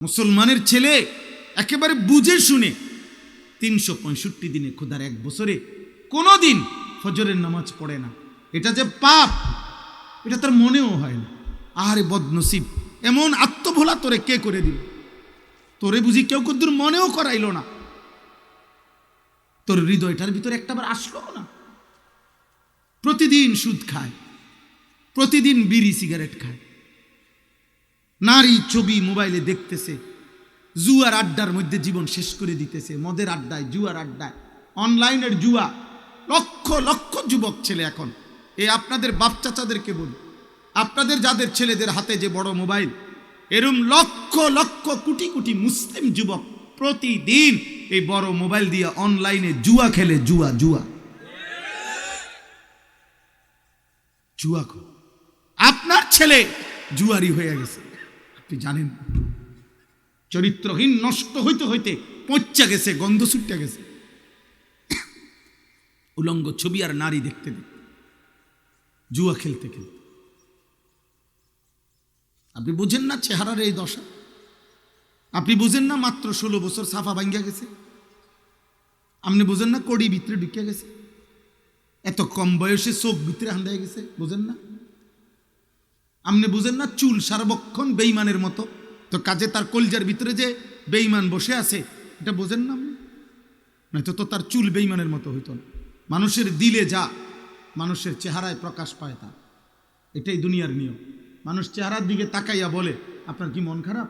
মুসলমানের ছেলে একেবারে বুঝে শুনে তিনশো পঁয়ষট্টি দিনে খোদার এক বছরে কোনো দিন ফজরের নামাজ পড়ে না। এটা যে পাপ, এটা তার মনেও হয় না। আহারে বদনসিব, এমন আত্মভোলা তোরে কে করে দিল? তোরে বুঝি কেউ কদ্দুর মনেও করাইল না। তোর হৃদয়টার ভিতরে একটাবার আসলো না। প্রতিদিন সুদ খায়, প্রতিদিন বিড়ি সিগারেট খায়। নারী ছবি মোবাইলে দেখতেছে, জুয়ার আড্ডার মধ্যে জীবন শেষ করে দিতেছে, মদের আড্ডায়, জুয়ার আড্ডায়, অনলাইনের জুয়া, লক্ষ লক্ষ যুবক ছেলে এখন। এ আপনাদের বাপ চাচাদেরকে বলি, আপনাদের যাদের ছেলেদের হাতে যে বড় মোবাইল, এরম লক্ষ লক্ষ কোটি কোটি মুসলিম যুবক প্রতিদিন এই বড় মোবাইল দিয়ে অনলাইনে জুয়া খেলে, জুয়া জুয়া। জুয়া আপনার ছেলে জুয়ারি হয়ে গেছে। আপনি জানেন। চরিত্রহীন, নষ্ট হইতে হইতে পচা গেছে, গন্ধ ছুটতে গেছে। উলঙ্গ ছবি আর নারী দেখতে দেখতে। জুয়া খেলতে খেলতে। আপনি বুঝেন না চেহারার এই দশা? আপনি বুঝেন না মাত্র ষোলো বছর সাফা ভাঙ্গা গেছে? আপনি বুঝেন না কড়ি ভিতরে ঢুকে গেছে? এত কম বয়সে চোখ ভিতরে হান্দায় গেছে? বুঝেন না? আপনি বুঝেন না, চুল সার্বক্ষণ বেইমানের মতো। তো কাজে তার কলজার ভিতরে যে বেইমান বসে আছে, এটা বোঝেন না আপনি? নয়তো তো তার চুল বেইমানের মতো হইত না। মানুষের দিলে যা, মানুষের চেহারায় প্রকাশ পায় তা। এটাই দুনিয়ার নিয়ম। মানুষ চেহারার দিকে তাকাইয়া বলে, আপনার কি মন খারাপ?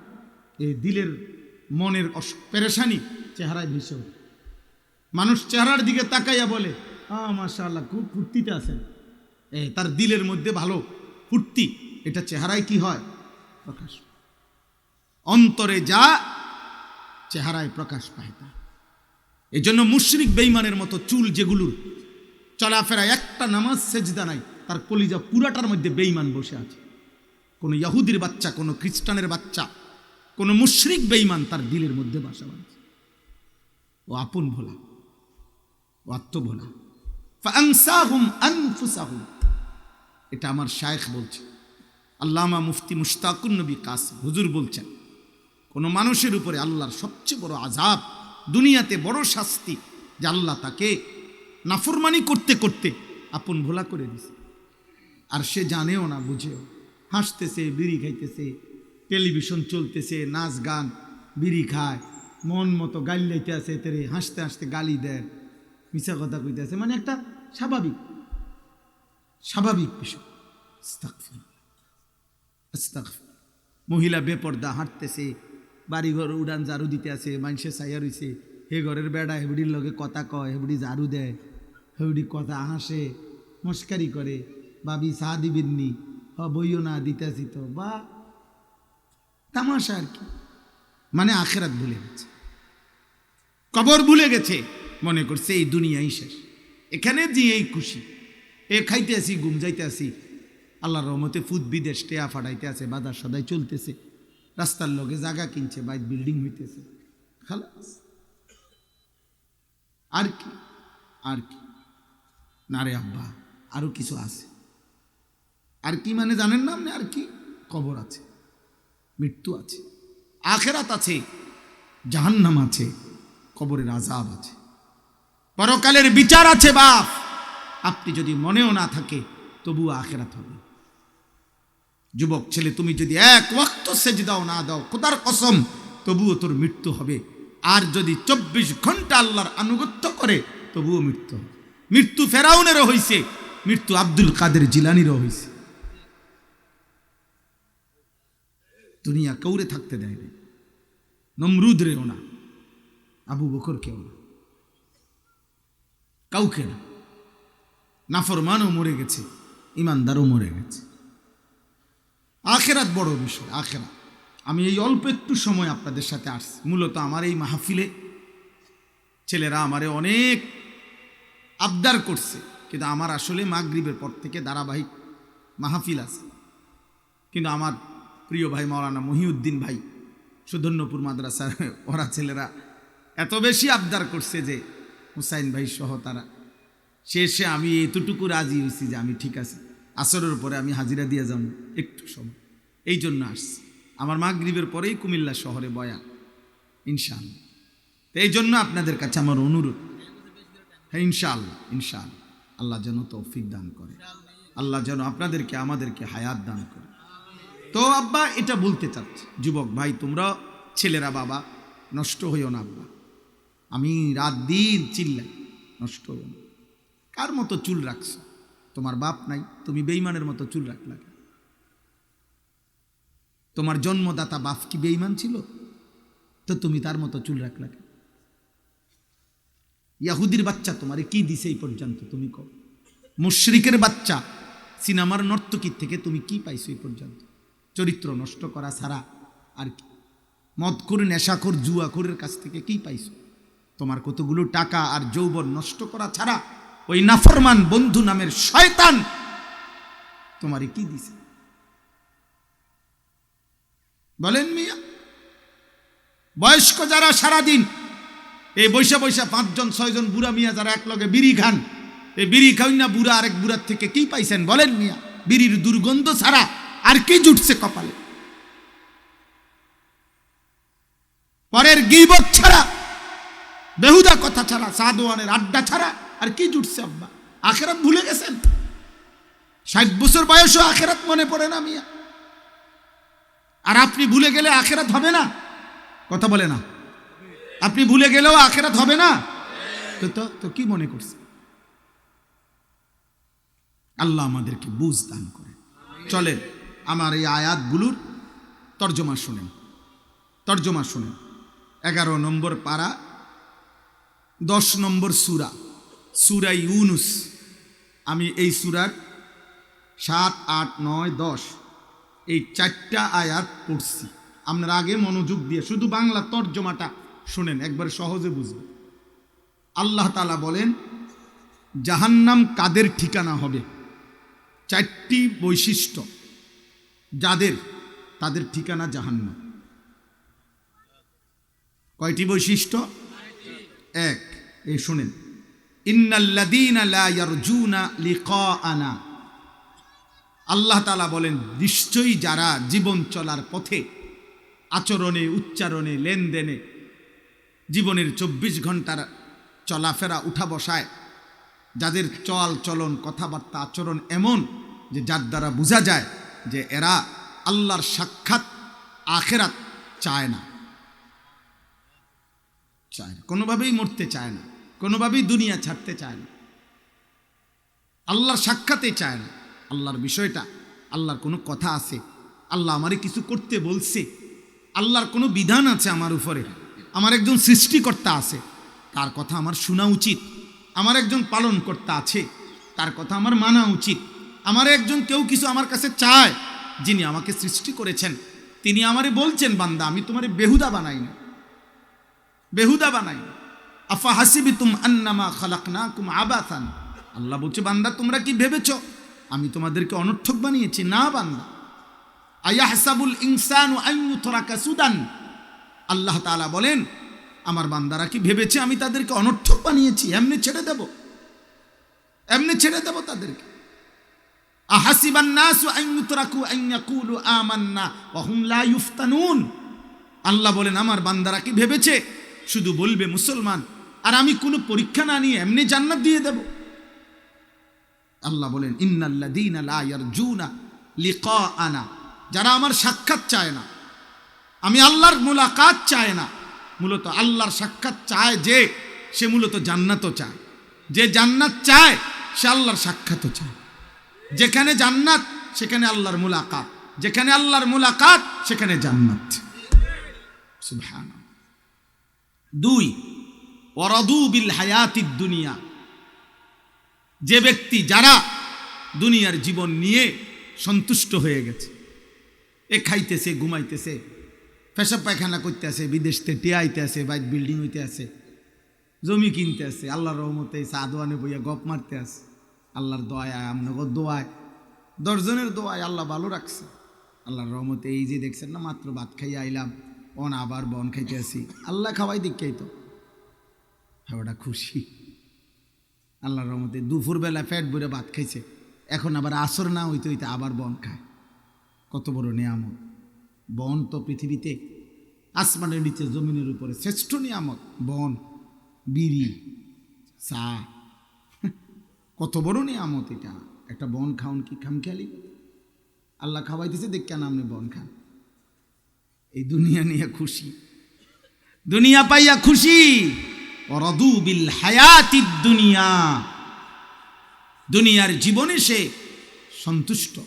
এই দিলের মনের পেরেশানি চেহারায় ভেসে ওঠে। মানুষ চেহারার দিকে তাকাইয়া বলে, আহ, মাশাআল্লাহ, খুব ফুর্তিতে আছেন। এ, তার দিলের মধ্যে ভালো ফুর্তি। এটা চেহারায় কি হয়? প্রকাশ অন্তরে যা, চেহারায় প্রকাশ পায় তা। এই জন্য মুশরিক বেইমানের মতো চুল যেগুলোর চলাফেরা, একটা নামাজ সেজদা নাই, তার কলিজা পুরাটার মধ্যে বেইমান বসে আছে। কোনো ইয়াহুদির বাচ্চা, কোনো খ্রিস্টানের বাচ্চা, কোনো মুশরিক বেইমান তার দিলের মধ্যে বাসা বাঁধছে ও আপন ভোলা, ও আত্মভোলা। এটা আমার শায়েখ বলছে। আল্লামা মুফতি মুশতাকুন নবী কাস হুজুর বলছেন, কোনো মানুষের উপরে আল্লাহর সবচেয়ে বড় আজাব দুনিয়াতে বড় শাস্তি যে আল্লাহ তাকে নাফরমানি করতে করতে আপন ভোলা করে দিছে। আর সে জানেও না, বুঝেও। হাসতেছে, বিড়ি খাইতেছে, টেলিভিশন চলতেছে, নাচ গান, বিড়ি খায়, মন মতো গালি লাইতে আছে, তেরে হাসতে হাসতে গালি দেয় মিশা কথা কইতে আছে। মানে একটা স্বাভাবিক স্বাভাবিক বিষয়। মহিলা বেপর্দা হাঁটতেছে, বাড়িঘর উড়ান ঝাড়ু দিতে আছে মানুষে চাইয়া রইছে। হে ঘরের বেড়া, হেবড়ির লগে কথা কয়, হেবড়ি ঝাড়ু দেয়, হেবড়ি কথা হাসে, মস্কারি করে। বাবি চা দিবেননি হ বইও না, দিতেছি তো। বা, তামাশা আর কি। মানে আখেরাত ভুলে গেছে। কবর ভুলে গেছে, মনে করছে এই দুনিয়াই শেষ। এখানে যেই খুশি। এ খাইতে আসি, ঘুম যাইতে আসি আল্লাহর রহমতে ফুদ বিদেশ টেয়া ফাটাইতে আছে, বাজার সদাই চলতেছে। রাস্তার লগে জায়গা কিনছে বাইক বিল্ডিং হইতেছে। খালাস। আর কি? আর কি? না রে আব্বা, আরও কিছু আছে। আর কি মানে জানেন না আপনি? আর কি? কবর আছে, মৃত্যু আছে, আখেরাত আছে, জাহান্নাম আছে, কবরের আজাব আছে। পরকালের বিচার আছে, বাপ। আপনি যদি মনেও না থাকে তবু আখেরাত হবে। যুবক ছেলে, তুমি যদি এক ওয়াক্ত সেজ দাও না দাও, খোদার কসম, তবুও তোর মৃত্যু হবে। আর যদি চব্বিশ ঘণ্টা আল্লাহর আনুগত্য করে, তবুও মৃত্যু মৃত্যু ফেরাউনেরও হইছে, মৃত্যু আব্দুল কাদের জিলানিরও হইছে। দুনিয়া কৌরে থাকতে দেয় না নমরুদ রেও না, আবু বকর কেউ না, কাউকে না। নাফরমানও মরে গেছে, ইমানদারও মরে গেছে। আখেরাত বড় বিষয়, আখেরাত। আমি এই অল্প একটু সময় আপনাদের সাথে আসছি। মূলত আমার এই মাহফিলে ছেলেরা আমারে অনেক আবদার করছে, কিন্তু আমার আসলে মাগরিবের পর থেকে ধারাবাহিক মাহফিল আছে। কিন্তু আমার প্রিয় ভাই মাওলানা মহিউদ্দিন ভাই, সুধন্যপুর মাদ্রাসার ওরা ছেলেরা এত বেশি আবদার করছে যে হুসাইন ভাই সহ তারা। শেষে আমি এতটুকু রাজি হয়েছি যে আমি ঠিক আছে। আসরের পরে আমি হাজিরা দিয়ে যাব একটু সময়। এই জন্য আসছি। আমার মাগরিবের পরেই কুমিল্লা শহরে বয়ান ইনশাআল্লাহ। তো এই জন্য আপনাদের কাছে আমার অনুরোধ। হ্যাঁ ইনশাআল্লাহ ইনশাআল্লাহ। আল্লাহ যেন তৌফিক দান করে। আল্লাহ যেন আপনাদেরকে, আমাদেরকে হায়াত দান করে। তো আব্বা, এটা বলতে চাচ্ছি। যুবক ভাই, তোমরা ছেলেরা, বাবা, নষ্ট হইও না আব্বা। আমি রাত দিন চিল্লাই, নষ্ট হইও না। কার মতো চুল রাখছো? তোমার বাপ নাই, তুমি বেইমানের মতো চুল রাখলা? তোমার জন্মদাতা বাপ কি বেইমান ছিল? তো তুমি তার মতো চুল রাখলা? ইয়াহুদির বাচ্চা তোমারে কি দিছে এই পর্যন্ত তুমি কও? মুশরিকের বাচ্চা, সিনেমার নর্তকীর থেকে তুমি কি পাইছো এই পর্যন্ত? চরিত্র নষ্ট করা ছাড়া আর কি? মদ করে নেশাখোর, জুয়াখোরের কাছ থেকে কি পাইছো? তোমার কতগুলো টাকা আর যৌবন নষ্ট করা ছাড়া ওই নাফরমান বন্ধু নামের শয়তান তোমারে কি দিছে? বলেন মিয়া, বয়স্ক যারা সারাদিন, এই বৈশা বৈশা পাঁচজন, ছয়জন বুড়া মিয়া যারা একলগে বিড়ি খান, এই বিড়ি খাই না বুড়া আরেক বুড়ার থেকে কি পাইছেন? বলেন মিয়া, বিড়ির দুর্গন্ধ ছাড়া আর কি জুটছে কপালে? পরের গিবত ছাড়া, বেহুদা কথা ছাড়া, সাদওয়ানের আড্ডা ছাড়া আর কি জুটছে আব্বা? আখেরাত ভুলে গেছেন? ষাট বছর বয়সও আখেরাত মনে পড়ে না মিয়া। আর আপনি ভুলে গেলে আখেরাত হবে না? কথা বলে না। আপনি ভুলে গেলেও আখেরাত হবে না? তো তো কি মনে করছে? আল্লাহ আমাদেরকে বুঝ দান করে চলেন, আমার এই আয়াতগুলোর তর্জমা শুনেন। তর্জমা শুনেন। এগারো নম্বর পাড়া দশ নম্বর সুরা। সুরা ইউনুস। আমি এই সুরার সাত, আট, নয়, দশ, এই চারটা আয়াত পড়ছি। আপনার আগে মনোযোগ দিয়ে শুধু বাংলা তর্জমাটা শোনেন, একবার সহজে বুঝবেন। আল্লাহ তালা বলেন, জাহান্নাম কাদের ঠিকানা হবে? চারটি বৈশিষ্ট্য। যাদের? তাদের ঠিকানা জাহান্নাম। কয়টি বৈশিষ্ট্য? এক, এই শুনেন। আল্লাহ তাআলা বলেন, নিশ্চয়ই যারা জীবন চলার পথে, আচরণে, উচ্চারণে, লেনদেনে, জীবনের চব্বিশ ঘণ্টার চলাফেরা, উঠা বসায়, যাদের চল চলন, কথাবার্তা, আচরণ এমন যে যার দ্বারা বোঝা যায় যে এরা আল্লাহর সাক্ষাৎ আখেরাত চায় না। চায় কোনোভাবেই মরতে চায় না। কোনোভাবেই দুনিয়া ছাড়তে চায় না। আল্লাহর সাক্ষাতে চায় না। আল্লাহর বিষয়টা, আল্লাহর কোনো কথা আছে। আল্লাহ আমারে কিছু করতে বলছে। আল্লাহর কোনো বিধান আছে আমার উপরে। আমার একজন সৃষ্টিকর্তা আছে। তার কথা আমার শোনা উচিত। আমার একজন পালনকর্তা আছে। তার কথা আমার মানা উচিত। আমার একজন কেউ কিছু আমার কাছে চায়, যিনি আমাকে সৃষ্টি করেছেন। তিনি আমারে বলছেন, বান্দা, আমি তোমারে বেহুদা বানাই না বেহুদা বানাই না। আফা হাসিবি তুম আন্নামা খালাকনা কুম আবাথান আল্লাহ বলছে, বান্দা, তোমরা কি ভেবেছ? আমি তোমাদেরকে অনর্থক বানিয়েছি। না, বান্দা। আয়াহসাবুল ইনসানু আইয়ুতরাকা সুদান। আল্লাহ তাআলা বলেন, আমার বান্দারা কি ভেবেছে আমি তাদেরকে অনর্থক বানিয়েছি? এমনি ছেড়ে দেব। এমনি ছেড়ে দেব তাদেরকে। আহাসিবান নাসু আইয়ুতরাকু আইয়াকুলু আমান্না ওয়া হুম লা ইফতানুন আল্লাহ বলেন, আমার বান্দারা কি ভেবেছে? শুধু বলবে মুসলমান। আর আমি কোনো পরীক্ষা না নিয়ে এমনি জান্নাত দিয়ে দেব। আল্লাহ বলেন, ইন্নাল্লাযীনা লা ইয়ারজুনা লিকাআনা। যারা আমার সাক্ষাৎ চায় না, আমি আল্লাহর মুলাকাত চায় না, মূলত আল্লাহর সাক্ষাৎ চায় যে সে মূলত জান্নাতও চায়। যে জান্নাত চায়, সে আল্লাহর সাক্ষাৎও চায়। যেখানে জান্নাত, সেখানে আল্লাহর মুলাকাত। যেখানে আল্লাহর মুলাকাত, সেখানে জান্নাত। দুই ওয়ারাদু বিল হায়াতিদ দুনিয়া। যে ব্যক্তি, যারা দুনিয়ার জীবন নিয়ে সন্তুষ্ট হয়ে গেছে, এ খাইতেছে, ঘুমাইতেছে, পেশাব পায়খানা করতে আছে বিদেশ থেকে টিয়াইতে আছে বাইক বিল্ডিং হইতে আছে জমি কিনতে আসে আল্লাহর রহমতে সাদওয়ানে বইয়া গপ মারতে আছে আল্লাহর দোয়ায়, আমনগর দোয়ায়, দশজনের দোয়ায় আল্লাহ ভালো রাখছে। আল্লাহর রহমতে এই যে দেখছেন না, মাত্র ভাত খাইয়া আইলাম, অন আবার বন খাইতে আসি আল্লাহ খাওয়াই দিক তো হ্যাঁ ওটা খুশি। আল্লাহর রহমতে দুপুরবেলা পেট ভরে ভাত খাইছে। এখন আবার আসর না হইতে হইতে আবার বন খায়। কত বড় নিয়ামত। বন তো পৃথিবীতে আসমানের নিচে জমিনের উপরে শ্রেষ্ঠ নিয়ামত। বন, বিড়ি, চা। কত বড় নিয়ামত এটা। একটা বন খাওন কি খামখেয়ালি? আল্লাহ খাওয়াইতেছে দেখ কেন আপনি বন খান। এই দুনিয়া নিয়ে খুশি। দুনিয়া পাইয়া খুশি। অরদু বিল হায়াতিদ দুনিয়া। দুনিয়ার জীবনে সে সন্তুষ্ট।